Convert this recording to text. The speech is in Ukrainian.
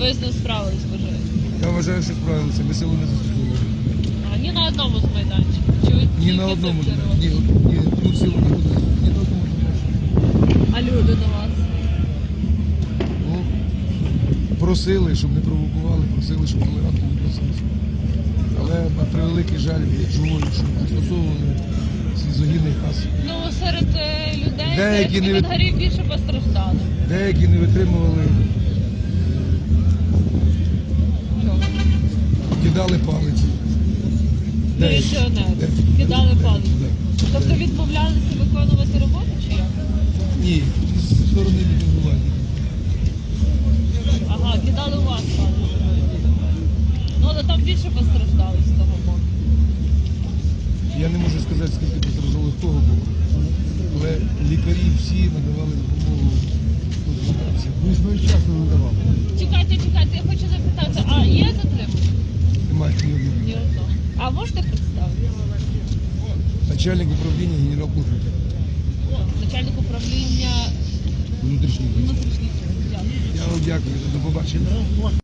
Ви з ним справились, вважаєте? Я вважаю, що справилися, ми силу не застосовували. А ні на одному з майданчиків. Чи ви Ні тільки на одному, цим ні, керували? ні, тут силу не буде. Ні на одному не буде. А люди до вас? Ну, просили, щоб не провокували, просили, щоб толерантно відносилися. Але на превеликий жаль, живою, що застосовували слізогінний газ. Ну, серед е, людей Деякі не від більше постраждали. Деякі не витримували? Кидали палиці. Деякі. Міліціонери. Деякі. Кидали палиці. Тобто відмовлялися виконувати роботу чи як? Ні, з сторони відмивання. Ага, кидали у вас палиці. Ну, але там більше постраждали з того боку. Я не можу сказати, скільки постраждало з того боку. Але лікарі всі надавали допомогу. Хто звертався. Ми своєчасно надавали. Чекайте, чекайте, я хочу запитати, а є затримані? Немає ні одного. А можете представити? Начальник управління генерал Кухар. Начальник управління Внутрішніх. внутрішніх справ. Дякую. Я вам дякую. за побачення.